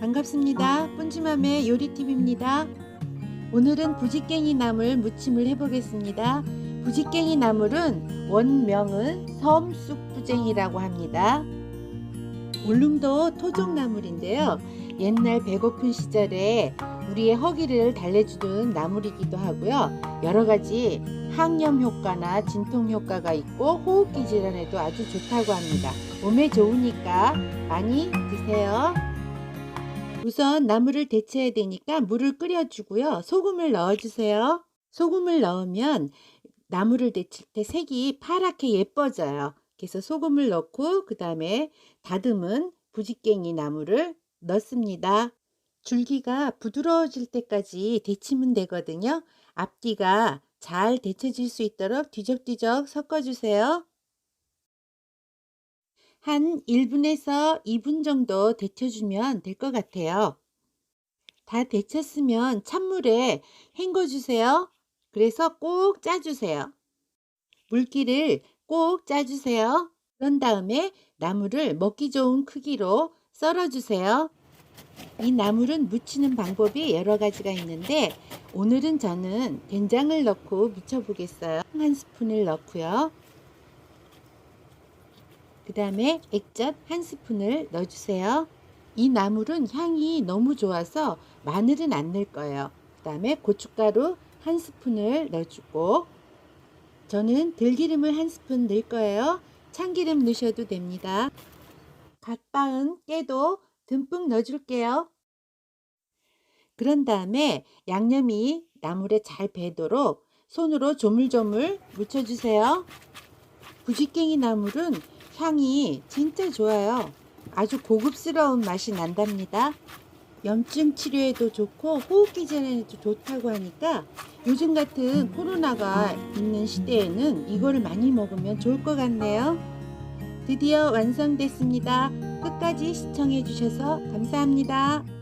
반갑습니다. 뿜지맘의 요리팁입니다. 오늘은 부지깽이 나물 무침을 해보겠습니다. 부지깽이 나물은 원명은 섬쑥부쟁이라고 합니다. 울릉도 토종나물인데요. 옛날 배고픈 시절에 우리의 허기를 달래주는 나물이기도 하고요. 여러 가지 항염 효과나 진통 효과가 있고 호흡기 질환에도 아주 좋다고 합니다. 몸에 좋으니까 많이 드세요. 우선 나물을 데쳐야 되니까 물을 끓여주고요. 소금을 넣어주세요. 소금을 넣으면 나물을 데칠 때 색이 파랗게 예뻐져요. 그래서 소금을 넣고 그 다음에 다듬은 부지깽이 나물을 넣습니다. 줄기가 부드러워질 때까지 데치면 되거든요. 앞뒤가 잘 데쳐질 수 있도록 뒤적뒤적 섞어주세요. 한 1분에서 2분 정도 데쳐주면 될 것 같아요. 다 데쳤으면 찬물에 헹궈주세요. 그래서 꼭 짜주세요. 물기를 꼭 짜주세요. 그런 다음에 나물을 먹기 좋은 크기로 썰어주세요. 이 나물은 무치는 방법이 여러 가지가 있는데 오늘은 저는 된장을 넣고 무쳐보겠어요. 한 스푼을 넣고요. 그 다음에 액젓 한 스푼을 넣어주세요. 이 나물은 향이 너무 좋아서 마늘은 안 넣을 거예요. 그 다음에 고춧가루 한 스푼을 넣어주고 저는 들기름을 한 스푼 넣을 거예요. 참기름 넣으셔도 됩니다. 갓 빻은 깨도 듬뿍 넣어줄게요. 그런 다음에 양념이 나물에 잘 배도록 손으로 조물조물 묻혀주세요. 부지깽이 나물은 향이 진짜 좋아요. 아주 고급스러운 맛이 난답니다. 염증 치료에도 좋고 호흡기 질환에도 좋다고 하니까 요즘 같은 코로나가 있는 시대에는 이거를 많이 먹으면 좋을 것 같네요. 드디어 완성됐습니다. 끝까지 시청해 주셔서 감사합니다.